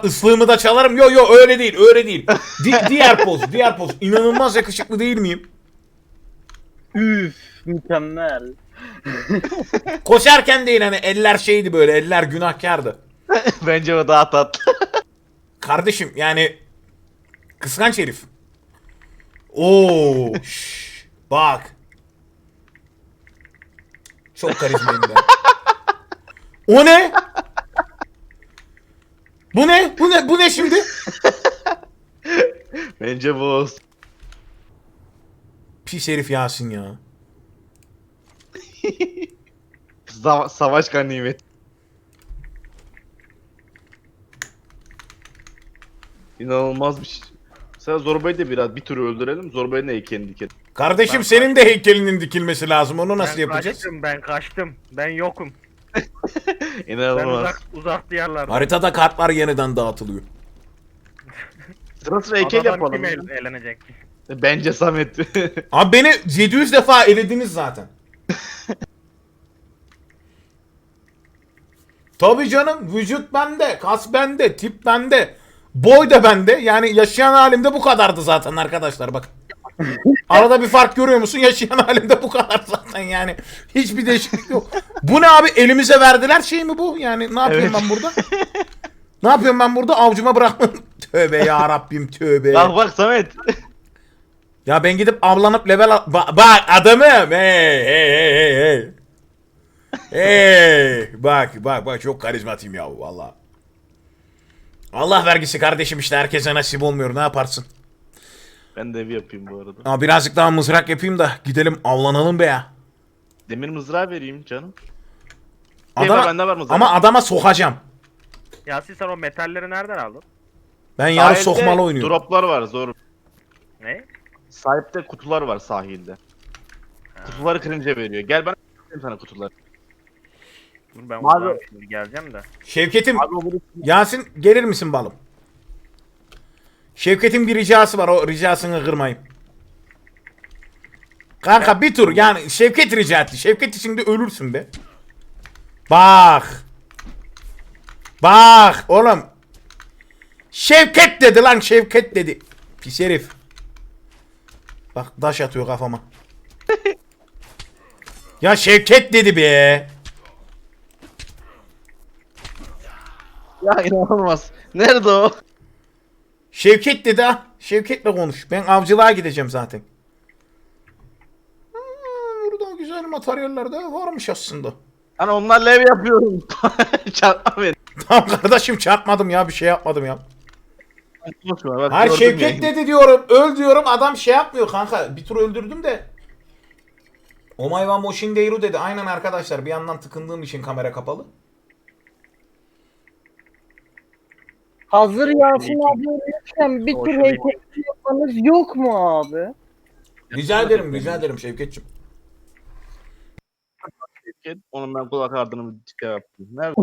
bak ıslığımı da çalarım. Yo yo öyle değil öyle değil. Di- diğer poz diğer poz. İnanılmaz yakışıklı değil miyim? Üf mükemmel. Koşarken değil hani eller şeydi böyle eller günahkardı. Bence o daha tatlı. Kardeşim yani kıskanç herif. Oo, şş, bak. Çok karizmayım ben. O ne? Bu ne? Bu ne? Bu ne şimdi? Bence bu olsun. Pis herif Yasin ya. Sa- savaş ganimeti. İnanılmaz bir şey. Sen Zorbay'ı da biraz bir tür öldürelim. Zorbay'ın da heykelini dikelim. Kardeşim senin de heykelinin dikilmesi lazım. Onu nasıl ben yapacağız? kaçtım ben kaçtım. Ben yokum. Ben İnanılmaz. uzak, uzak diyarlarda. Haritada kartlar yeniden dağıtılıyor. Sıra sıra heykel Adadan yapalım. Kim el- eğlenecek? Bence Samet. Abi beni 700 defa elediniz zaten. Tabii canım vücut bende, kas bende, tip bende, boy da bende. Yani yaşayan halimde bu kadardı zaten arkadaşlar bak. Arada bir fark görüyor musun? Yaşayan halimde bu kadar zaten yani. Hiçbir değişiklik yok. Bu ne abi elimize verdiler şey mi bu? Yani ne yapıyorum Evet. ben burada? ne yapıyorum ben burada? Avcuma bırakmam. tövbe ya Rabbim tövbe. bak bak Samet. Ya ben gidip avlanıp level al... Ba- bak adamım. Hey hey hey hey hey. Hey bak bak bak çok karizmatiyim ya valla. Allah vergisi kardeşim işte herkese nasip olmuyor ne yaparsın? Ben de evi yapayım bu arada. Ama birazcık daha mızrak yapayım da gidelim avlanalım be ya. Demir mızrağı vereyim canım. Adama, Eyvah, bende var mızrak. ama adama sokacağım. Yasin sen o metalleri nereden aldın? Ben yarı Sahilde sokmalı oynuyorum. Droplar var zor. Ne? Sahipte kutular var sahilde. Kutuları kırınca veriyor. Gel ben vereyim sana kutuları. Dur ben Mavi- şimdi geleceğim de. Şevket'im Abi o bunu Yasin gelir misin balım? Şevket'in bir ricası var o ricasını kırmayın. Kanka bir tur yani Şevket rica etti. Şevket için de ölürsün be. Bak. Bak oğlum. Şevket dedi lan Şevket dedi. Pis herif. Bak taş atıyor kafama. ya Şevket dedi be. Ya inanılmaz. Nerede o? Şevket dedi ha. Şevket'le konuş. Ben avcılığa gideceğim zaten. Hmm, burada güzel materyaller de varmış aslında. Hani onlarla ev yapıyorum. Çarpma beni. Tamam kardeşim çarpmadım ya bir şey yapmadım ya. Konuşma bak. Hayır gördüm Şevket ya. dedi diyorum. Öl diyorum adam şey yapmıyor kanka. Bir tur öldürdüm de. Omay wa Moshin Deiru dedi. Aynen arkadaşlar bir yandan tıkındığım için kamera kapalı. Hazır Yasin abi ölürken bir Hoşuma heykel yapmanız yok mu abi? Rica ederim rica ederim Şevketçim. Şevket, Onun ben kulak ardını bir şey yaptım. Nerede?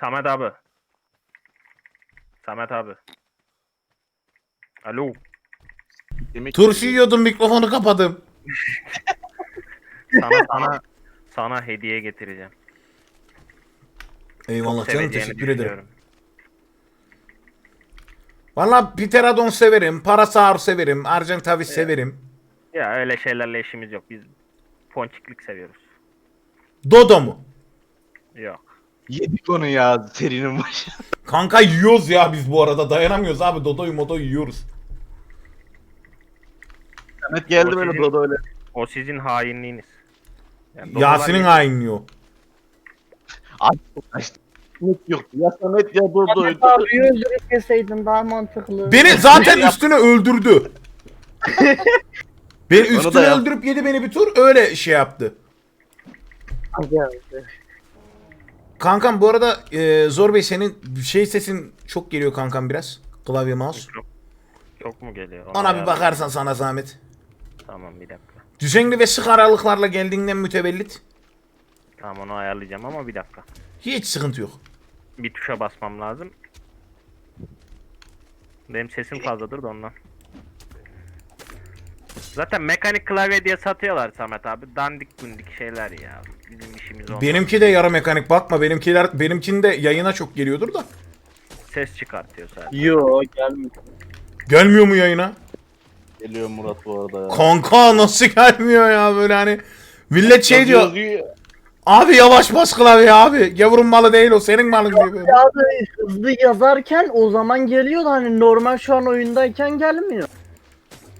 Samet abi. Samet abi. Alo. Demek Turşu yiyordum mikrofonu kapadım. Sana sana sana hediye getireceğim. Eyvallah canım Seveceğini teşekkür ederim. düşünüyorum. Valla Pterodon severim, Parasaur severim, Argentavis severim. Ya öyle şeylerle işimiz yok. Biz ponçiklik seviyoruz. Dodo mu? Yok. Yedik onu ya serinin başı. Kanka yiyoruz ya biz bu arada dayanamıyoruz abi Dodo'yu modo yiyoruz. Samet geldi O böyle sizin- burada öyle. O sizin hainliğiniz. Yani Yasin'in hainliği o. Açtı. Samet yoktu. Ya Samet ya Dodo'ydu. Ahmet abiyi öldürüp yeseydin daha mantıklı. Beni zaten üstüne öldürdü. beni üstüne yap. öldürüp yedi beni bir tur öyle şey yaptı. Geldi. Kankam bu arada e, Zor Bey senin şey sesin çok geliyor kankam biraz. Klavye mouse. Çok mu geliyor? Onu Ona bir bakarsan sana zahmet. Tamam bir dakika. Düzenli ve sık aralıklarla geldiğinden mütevellit. Tamam onu ayarlayacağım ama bir dakika. Hiç sıkıntı yok. Bir tuşa basmam lazım. Benim sesim fazladır da ondan. Zaten mekanik klavye diye satıyorlar Samet abi. Dandik gundik şeyler ya. Bizim işimiz olmaz. Benimki de yarı mekanik bakma benimkiler benimkinde yayına çok geliyordur da. ses çıkartıyor sadece. Yo gelmiyor. Gelmiyor mu yayına? Geliyor Murat bu arada ya. Kanka nasıl gelmiyor ya böyle hani. Millet şey diyor. yazıyor. Abi yavaş bas klavye abi. Gavurun malı değil o senin malın diyor böyle. Ya da hızlı yazarken o zaman geliyor da hani normal şu an oyundayken gelmiyor.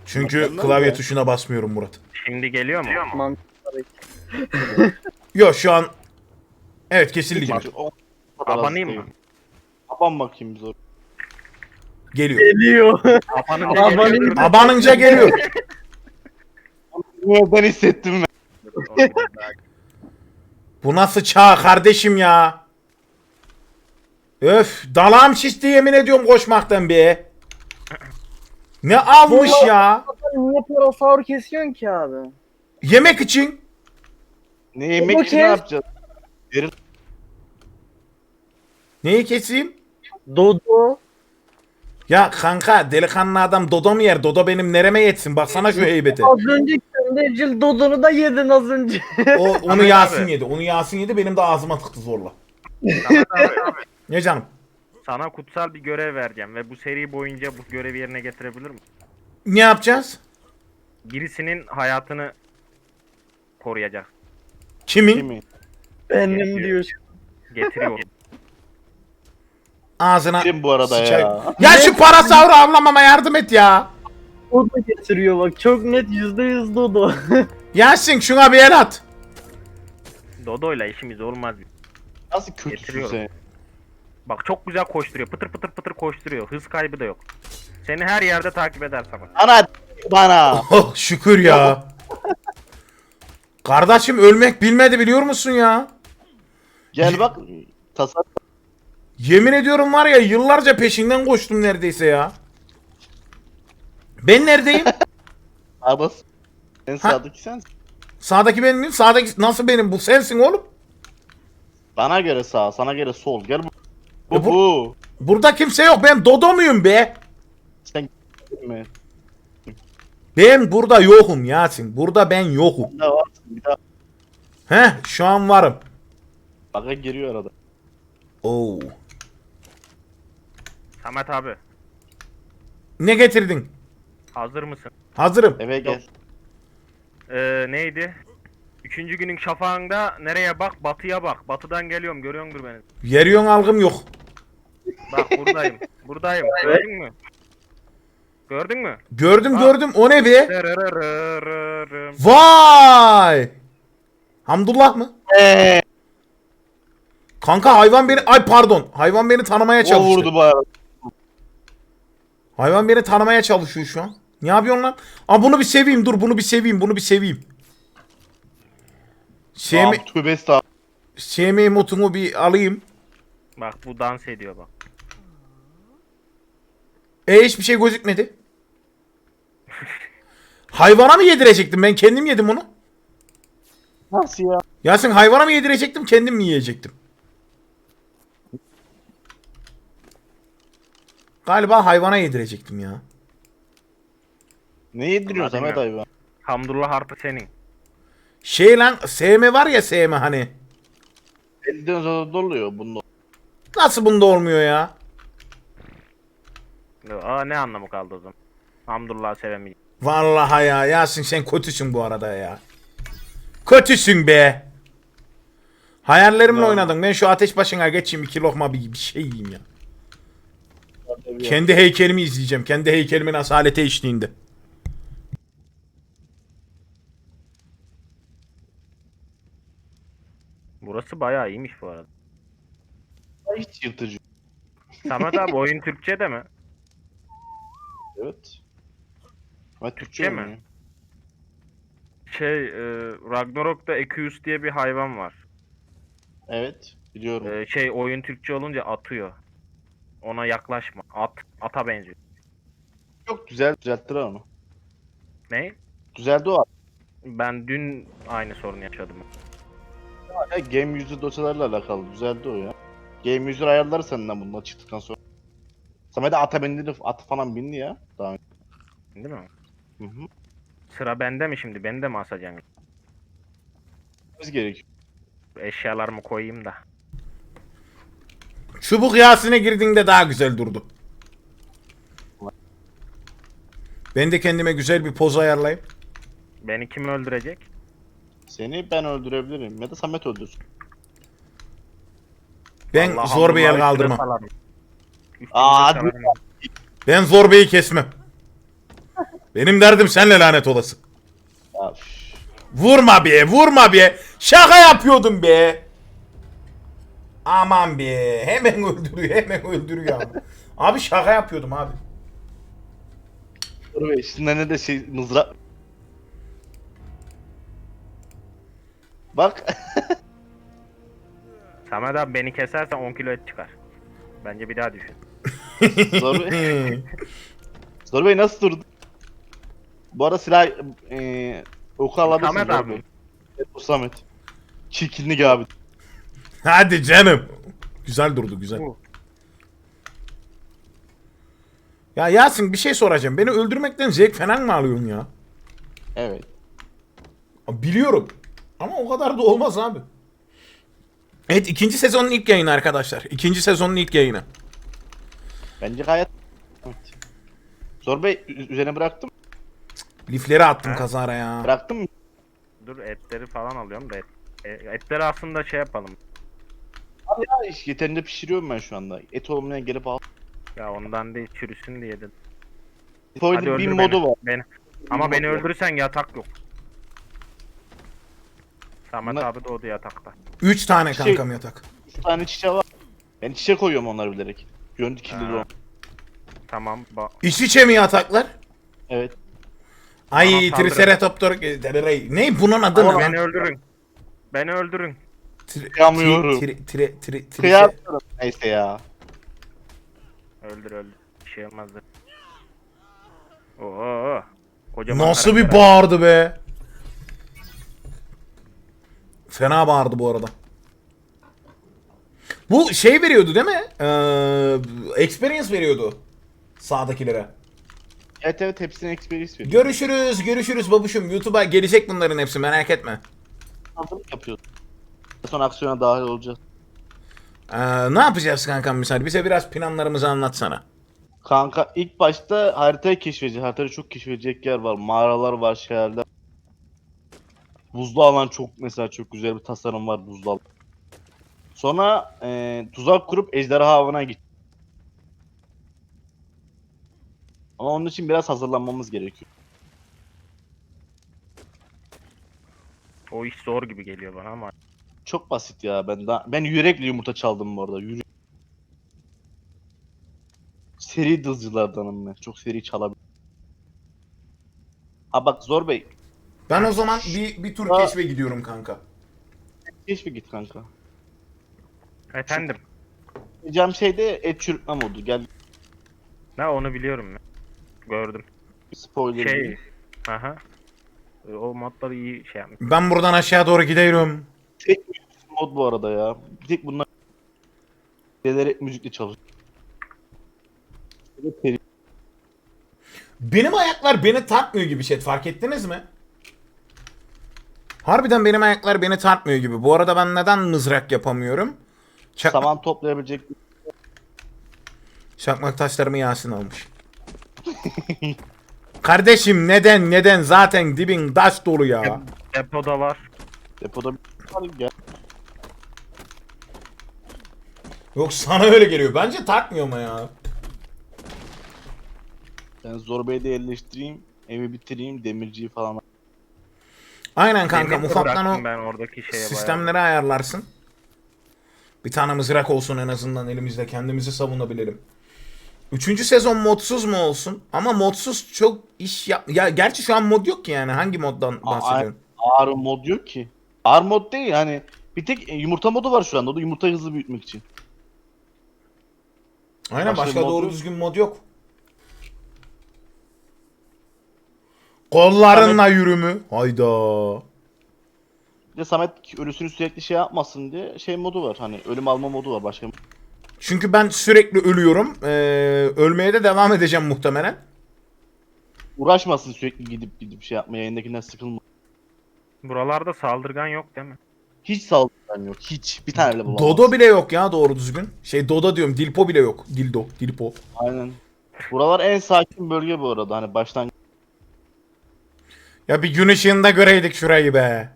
Çünkü Bakalım klavye tuşuna basmıyorum Murat. Şimdi geliyor mu? Mantıklı. Yok şu an Evet kesildi gibi. O Abanayım mı? Aban bakayım oraya. Geliyor. Geliyor. Abanınca Abanın- geliyor. Abanınca geliyor. Ben hissettim ben. Bu nasıl çağ kardeşim ya? Öf dalağım şişti yemin ediyorum koşmaktan be. Ne almış Vallahi- ya? Niye parasaur kesiyorsun ki abi? Yemek için. Ne yemek için Okey. ne yapacağız? Neyi keseyim? Dodo. Ya kanka delikanlı adam Dodo mu yer? Dodo benim nereme yetsin? Baksana şu heybete. Az önce kendi evcil Dodo'nu da yedin az önce. O, onu Ahmet Yasin abi. yedi. Onu Yasin yedi benim de ağzıma tıktı zorla. Samet abi, Ne canım? Sana kutsal bir görev vereceğim ve bu seri boyunca bu görevi yerine getirebilir misin? Ne yapacağız? Birisinin hayatını koruyacak. Kimin? Kimi? Benim diyor. Getiriyorum. Ağzına Kim bu arada sıçar. ya? Ya şu parasauru avlamama yardım et ya. Dodo getiriyor bak çok net yüzde yüz Dodo. Yasin şuna bir el at. Dodo'yla işimiz olmaz. Nasıl kötüsün Getiriyorum. sen? Bak çok güzel koşturuyor. Pıtır pıtır pıtır koşturuyor. Hız kaybı da yok. Seni her yerde takip eder Samet. Ana bana. Oh şükür ya. Kardeşim ölmek bilmedi biliyor musun ya? Gel bak. Tasar. Yemin ediyorum var ya yıllarca peşinden koştum neredeyse ya. Ben neredeyim? Abbas. En sağdaki sensin. Sağdaki benim miyim? Sağdaki nasıl benim? Bu sensin oğlum. Bana göre sağ, sana göre sol. Gel bu. Bu, bu- bu. Burada kimse yok. Ben Dodo muyum be? Sen mi? Ben burada yokum Yasin. Burada ben yokum. Bir daha varsın bir daha. Heh şu an varım. Baka giriyor arada. Oo. Samet abi Ne getirdin? Hazır mısın? Hazırım. Eve gel. Ee, neydi? Üçüncü günün şafağında nereye bak? Batıya bak. Batıdan geliyorum. Görüyordur beni. Yeriyon algım yok. Bak buradayım. Buradayım. Gördün mü? Gördün mü? Gördüm Ha. gördüm. O ne be? Vay! Hamdullah mı? Eee. Kanka hayvan beni... Ay pardon. Hayvan beni tanımaya O çalıştı. vurdu arada. Hayvan beni tanımaya çalışıyor şu an. Ne yapıyorsun lan? Aa bunu bir seveyim. Dur bunu bir seveyim. Bunu bir seveyim. Sevme, tövbe estağfurullah. sevme emotumu bir alayım. Bak bu dans ediyor bak. E hiçbir şey gözükmedi. Hayvana mı yedirecektim? Ben kendim yedim onu. Nasıl ya? Yasin hayvana mı yedirecektim? Kendim mi yiyecektim? Galiba hayvana yedirecektim ya. Ne yediriyorsun Vallahi Samet hayvan? Hamdullah artık senin. Şey lan sevme var ya sevme hani. Elden sonra doluyor bunda. Nasıl bunda olmuyor ya? Aa ne anlamı kaldı o zaman? Hamdullah sevemeyeceğim. Vallahi ya Yasin sen kötüsün bu arada ya. Kötüsün be. Hayallerimle Ne oynadım. Ben şu ateş başına geçeyim iki lokma bir, bir şey yiyeyim ya. Kendi heykelimi izleyeceğim. Kendi heykelimin asalete eşliğinde. Burası bayağı iyiymiş bu arada. Hiç yırtıcı. Samet abi oyun Türkçe de mi? Evet. Ben Türkçe Türkçe mi? Şey e, Ragnarok'ta Ekius diye bir hayvan var. Evet. Biliyorum. E, şey oyun Türkçe olunca atıyor. Ona yaklaşma. At. Ata benziyor. Çok güzel düzelttiler onu. Ne? Düzeldi o. Ben dün aynı sorunu yaşadım. Ya, game user dosyalarla alakalı. Düzeldi o ya. Game user ayarları senden bundan çıktıktan sonra. Samet de ata bindi, at falan bindi ya. Daha önce. Değil mi? Hı hı. Sıra bende mi şimdi? Beni de mi asacaksın? Biz gerekiyor. Eşyalarımı koyayım da. Çubuk yağsına girdiğinde daha güzel durdu. Ben de kendime güzel bir poz ayarlayayım. Beni kim öldürecek? Seni ben öldürebilirim ya da Samet öldürsün. Ben Allah zor bir yer kaldırmam. Aa. Ben zorbeyi kesmem. Benim derdim senle lanet olası. Ya, üf. Vurma be, vurma be. Şaka yapıyordum be. Aman be. Hemen öldürüyor, hemen öldürüyor abi. Abi şaka yapıyordum abi. Dur be, ne de şey mızrak. Bak. Samet abi beni kesersen 10 kilo et çıkar. Bence bir daha düşün. Zor Bey. Zor Bey nasıl durdu? Bu arada silah eee oku alabilirsin. Samet Zor abi. Bey. Evet, o Samet. Çirkinlik abi. Hadi canım. Güzel durdu, güzel. Bu. Ya Yasin bir şey soracağım. Beni öldürmekten zevk falan mı alıyorsun ya? Evet. Biliyorum. Ama o kadar da olmaz abi. Evet ikinci sezonun ilk yayını arkadaşlar. İkinci sezonun ilk yayını. Bence gayet. Zor Bey üzerine bıraktım. Lifleri attım Ha? kazara ya. Bıraktım mı? Dur etleri falan alıyorum da et. e, etleri aslında şey yapalım. Abi ya iş yeterince pişiriyorum ben şu anda. Et olmayan gelip al. Ya ondan değil çürüsün diye dedim. Hadi Spoiler öldür bin beni. modu var. Beni. Ama modu beni var. öldürürsen yatak yok. Samet Bunlar- abi doğdu yatakta. Üç tane Şey- kankam yatak. Üç tane çiçeği var. Ben çiçek koyuyorum onları bilerek. Görüntü kirliliği Ha. Tamam. Ba İç içe mi yataklar? Evet. Ay Bana. Triceratoptor... Ne bunun adı ne lan? beni öldürün. Beni öldürün. Tri- Kıyamıyorum. tri- tri- tri- tri- Kıyamıyorum. Neyse ya. Öldür öldür. Bir şey olmazdı. Oo. Kocaman Nasıl bir karakter. bağırdı be? Fena bağırdı bu arada. Bu şey veriyordu değil mi? Ee, experience veriyordu. Sağdakilere. Evet evet hepsine experience veriyor. Görüşürüz, görüşürüz babuşum. YouTube'a gelecek bunların hepsi merak etme. Hazırlık yapıyoruz. Son aksiyona dahil olacağız. Ee, ne yapacağız kankam misal? Bize biraz planlarımızı anlatsana. Kanka ilk başta haritayı keşfedecek. Haritada çok keşfedecek yer var. Mağaralar var, şehirler. Buzlu alan çok mesela çok güzel bir tasarım var buzlu alan. Sonra eee, tuzak kurup ejderha avına git. Ama onun için biraz hazırlanmamız gerekiyor. O iş zor gibi geliyor bana ama. Çok basit ya. Ben daha ben yürekli yumurta çaldım bu arada. Yürek. Seri dızcılardanım ben. Çok seri çalabilirim. Ha bak Zor Bey. Ben o zaman bir, bir tur Aa. keşfe gidiyorum kanka. Keşfe git kanka. Efendim. Diyeceğim şey de et çürütme modu. Gel Ne onu biliyorum ya. Gördüm. spoiler. Şey. Aha. E, O modları iyi şey yapmış. Ben buradan aşağı doğru gidiyorum. Tek mod bu arada ya. Bir tek bunlar Delerek müzikle çalışıyor. Benim ayaklar beni tartmıyor gibi chat fark ettiniz mi? Harbiden benim ayaklar beni tartmıyor gibi. Bu arada ben neden mızrak yapamıyorum? Çakma- Saman toplayabilecek Çakmak taşlarımı Yasin almış. Kardeşim neden neden zaten dibin taş dolu ya. Depoda var. depoda bir var gel. Yok sana öyle geliyor. Bence takmıyor ama ya. Ben Zor de yerleştireyim. Evi bitireyim. Demirciyi falan. Aynen kanka ufaktan o ben oradaki şeye bayağı. sistemleri ayarlarsın. Bir tane mızrak olsun en azından elimizde kendimizi savunabilelim. Üçüncü sezon modsuz mu olsun? Ama modsuz çok iş yap... Ya gerçi şu an mod yok ki yani. Hangi moddan bahsediyorsun? Ağır mod yok ki. Ağır mod değil yani. Bir tek e, yumurta modu var şu anda. O da yumurtayı hızlı büyütmek için. Aynen Başka başka doğru yok. düzgün mod yok. Kollarınla yürümü. Hayda. Bir de Samet ölüsünü sürekli şey yapmasın diye şey modu var. Hani ölüm alma modu var başka. Çünkü ben sürekli ölüyorum. Ee, ölmeye de devam edeceğim muhtemelen. Uğraşmasın sürekli gidip gidip şey yapmaya. Yayındakinden sıkılma. Buralarda saldırgan yok değil mi? Hiç saldırgan yok. Hiç. Bir tane bile bulamaz. Dodo bile yok ya doğru düzgün. Şey Dodo diyorum Dilpo bile yok. Dildo, Dilpo. Aynen. Buralar en sakin bölge bu arada. Hani baştan Ya bir gün ışığında göreydik şurayı be.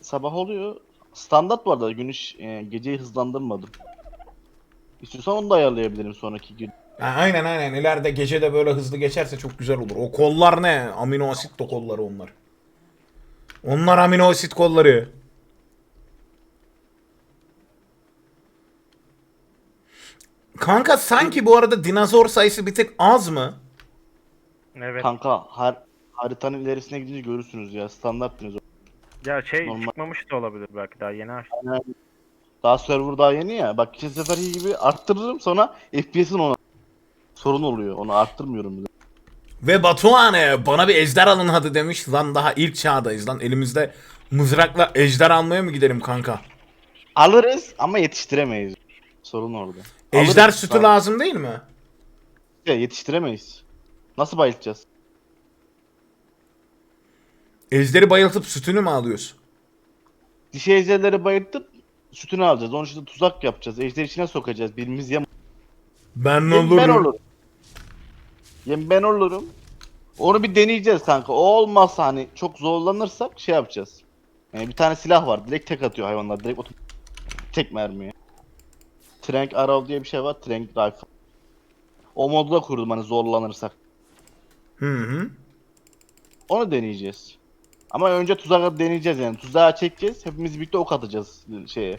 sabah oluyor. Standart bu arada. Güneş e, geceyi hızlandırmadım. İstiyorsan onu da ayarlayabilirim sonraki gün. Ha, aynen aynen ileride gece de böyle hızlı geçerse çok güzel olur. O kollar ne? Amino asit de kolları onlar. Onlar amino asit kolları. Kanka sanki bu arada dinozor sayısı bir tık az mı? Evet. Kanka har haritanın ilerisine gidince görürsünüz ya. Standart dinozor. Ya şey Normal. çıkmamış da olabilir belki daha yeni açtı. Daha server daha yeni ya. Bak geçen seferki gibi arttırırım sonra FPS'in ona sorun oluyor. Onu arttırmıyorum bile. Ve Batuhan e, bana bir ejder alın hadi demiş. Lan daha ilk çağdayız lan. Elimizde mızrakla ejder almaya mı gidelim kanka? Alırız ama yetiştiremeyiz. Sorun orada. Ejder Alırız, sütü lazım değil mi? Ya, Yetiştiremeyiz. Nasıl bayılacağız? Ejderi bayıltıp sütünü mü alıyorsun? Dişi ejderleri bayıltıp sütünü alacağız. Onun için de tuzak yapacağız. Ejder içine sokacağız. Birimiz yem. Ben Yem olurum. ben olurum. Yem ben olurum. Onu bir deneyeceğiz kanka. O olmazsa hani çok zorlanırsak şey yapacağız. Yani bir tane silah var. Direkt tek atıyor hayvanlar. Direkt otom- tek mermiye. Trank Arrow diye bir şey var. Trank Rifle. O modu da kurdum hani zorlanırsak. Hı hı. Onu deneyeceğiz. Ama önce tuzağı deneyeceğiz yani. Tuzağı çekeceğiz. Hepimiz birlikte ok atacağız şeye.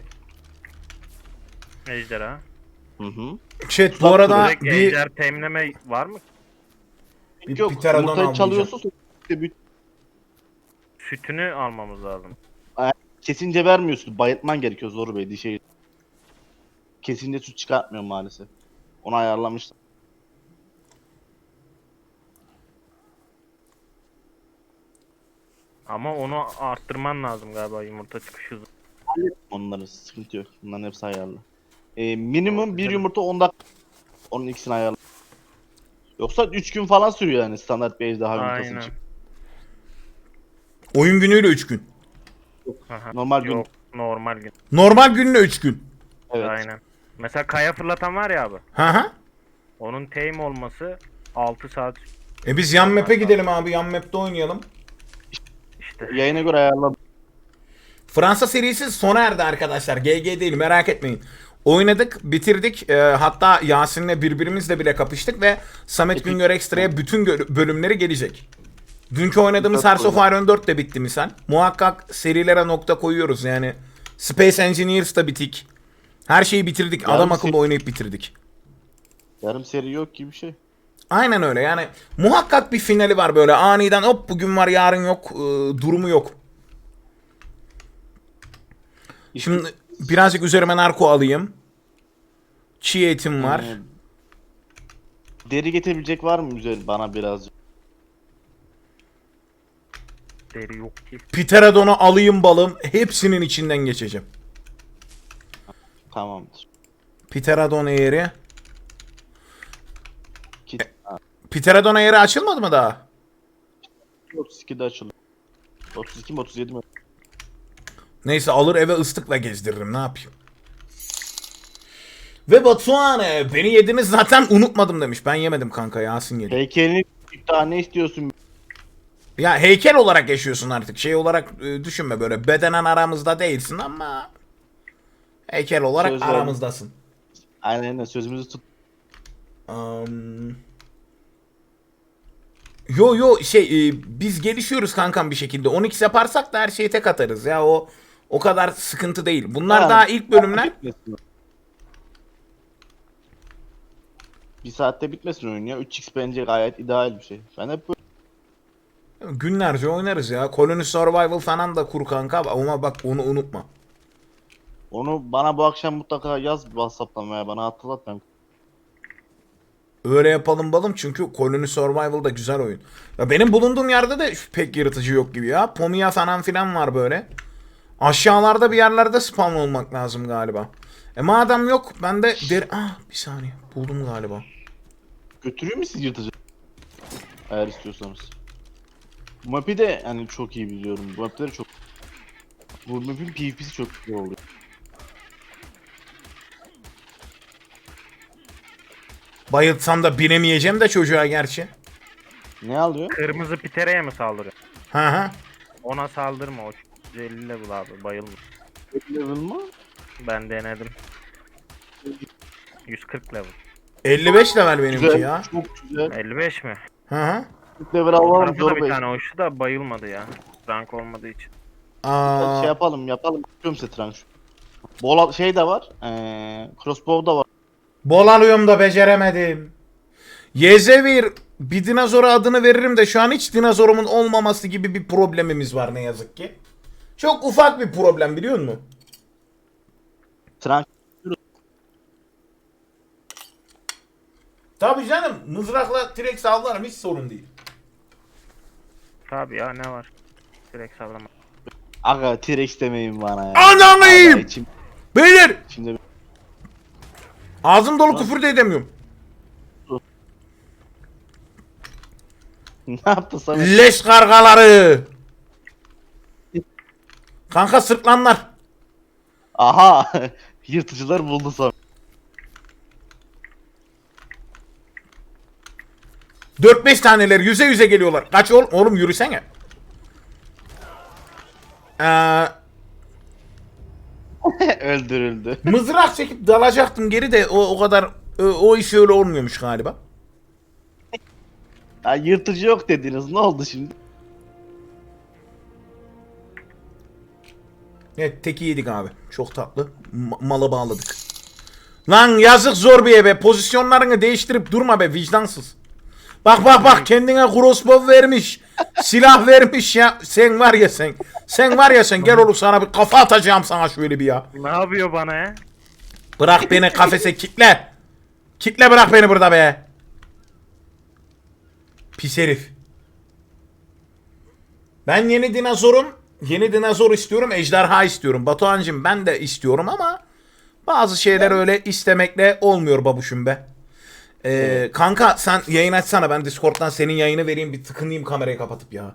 Ejderha. Hı hı. Chat bu Tuzak arada Direkt bir, ejder temleme var mı? bir Yok pterodon yumurtayı avlayacağım. çalıyorsa işte bir Sütünü almamız lazım. kesince vermiyorsun. Bayıltman gerekiyor Zoru Bey dişeyi. Kesince süt çıkartmıyor maalesef. Onu ayarlamışlar. Ama onu arttırman lazım galiba yumurta çıkış hızı. Onların sıkıntı yok. Bunların hepsi ayarlı. Ee, minimum bir yumurta 10 dakika. Onun ikisini ayarlı. Yoksa 3 gün falan sürüyor yani standart bir ejderha yumurtası Aynen. için. Oyun günüyle 3 gün. Aha. Normal gün. Yok normal gün. Normal günle 3 gün. Evet. Aynen. Mesela kaya fırlatan var ya abi. Hı hı. Onun tame olması 6 saat E biz yan map'e gidelim abi. Yan map'te oynayalım. Yayına göre ayarladım. Fransa serisi sona erdi arkadaşlar. GG değil merak etmeyin. Oynadık, bitirdik. Ee, hatta Yasin'le birbirimizle bile kapıştık ve Samet Güngör Ekstra'ya bütün bölümleri gelecek. Dünkü oynadığımız Hearts of Iron 4 de bitti misal. Muhakkak serilere nokta koyuyoruz yani. Space Engineers da bitik. Her şeyi bitirdik. Adam akıllı oynayıp bitirdik. Yarım seri yok gibi bir şey. Aynen öyle yani. Muhakkak bir finali var böyle aniden hop bugün var yarın yok e, durumu yok. Şimdi birazcık üzerime narko alayım. Çiğ etim var. Ee, Deri getirebilecek var mı güzel bana birazcık? Deri yok ki. Pterodon'u alayım balım. Hepsinin içinden geçeceğim. Tamamdır. Pterodon eğri. Ha, Pterodon eğri açılmadı mı daha? 32'de açılıyor. 32 mi 37 mi? Neyse alır eve ıslıkla gezdiririm ne yapayım. Ve Batuhan e, beni yediniz zaten unutmadım demiş. Ben yemedim kanka Yasin yedi. Heykelini daha ne istiyorsun? Ya heykel olarak yaşıyorsun artık. Şey olarak e, düşünme böyle bedenen aramızda değilsin ama heykel olarak Söz verdim. aramızdasın. Aynen aynen sözümüzü tut. Um, yo yo şey e, biz gelişiyoruz kankam bir şekilde. 10x yaparsak da her şeyi tek atarız ya o o kadar sıkıntı değil. Bunlar Ha, daha ilk bölümler. Bitmesin. Bir saatte bitmesin oyun ya. 3x bence gayet ideal bir şey. Ben hep böyle Günlerce oynarız ya. Colony Survival falan da kur kanka ama bak onu unutma. onu bana bu akşam mutlaka yaz WhatsApp'tan veya bana hatırlat ben. Öyle yapalım balım çünkü Colony Survival da güzel oyun. Ya benim bulunduğum yerde de pek yaratıcı yok gibi ya. Pomia falan filan var böyle. Aşağılarda bir yerlerde spawn olmak lazım galiba. E madem yok ben de der... Ah bir saniye buldum galiba. Götürüyor mu siz yırtıcı? Eğer istiyorsanız. Map'i de hani çok iyi biliyorum. Bu map'leri çok Bu map'in PvP'si çok güzel oluyor. Bayıltsam da binemeyeceğim de çocuğa gerçi. Ne alıyor? Kırmızı pitereye mi saldırıyor? Hı hı. Ona saldırma o 150 level abi bayılma. Level mı? Ben denedim. 140 level. 55 level benimki Güzel. ya. Çok güzel. 55 mi? Hı hı. Level alalım tarafta da zor bir tane oyuncu da bayılmadı ya. Rank olmadığı için. Aa, Şey yapalım yapalım. Yapıyorum size tranş. Bola şey de var. Eee crossbow da var. Bol alıyorum da beceremedim. Yezevir bir dinozora adını veririm de şu an hiç dinozorumun olmaması gibi bir problemimiz var ne yazık ki. Çok ufak bir problem biliyor musun? Tranş Tabii canım mızrakla T-Rex avlarım hiç sorun değil. Tabii ya ne var? Direkt sallama. Aga T-Rex demeyin bana ya. İçim, Beyler içimde ağzım dolu küfür de edemiyorum. ne yaptın Samet? Leş kargaları. Kanka sırtlanlar. Aha! Yırtıcılar buldu Samet. 4-5 taneler yüze yüze geliyorlar. Kaç oğlum? Oğlum yürüsene. Ee, Öldürüldü. mızrak çekip dalacaktım geri de o, o kadar o, o iş öyle olmuyormuş galiba. Ha, yırtıcı yok dediniz. Ne oldu şimdi? Evet teki yedik abi. Çok tatlı. Ma- mala bağladık. Lan yazık zor bir be. Pozisyonlarını değiştirip durma be vicdansız. Bak bak bak kendine crossbow vermiş. Silah vermiş ya. Sen var ya sen. Sen var ya sen. Gel oğlum sana bir kafa atacağım sana şöyle bir ya. Ne yapıyor bana ya? Bırak beni kafese kitle. Kitle bırak beni burada be. Pis herif. Ben yeni dinozorum. Yeni dinozor istiyorum. Ejderha istiyorum. Batuhan'cım ben de istiyorum ama bazı şeyler öyle istemekle olmuyor babuşum be. Ee, Kanka sen yayın açsana ben Discord'dan senin yayını vereyim bir tıkınayım kamerayı kapatıp ya.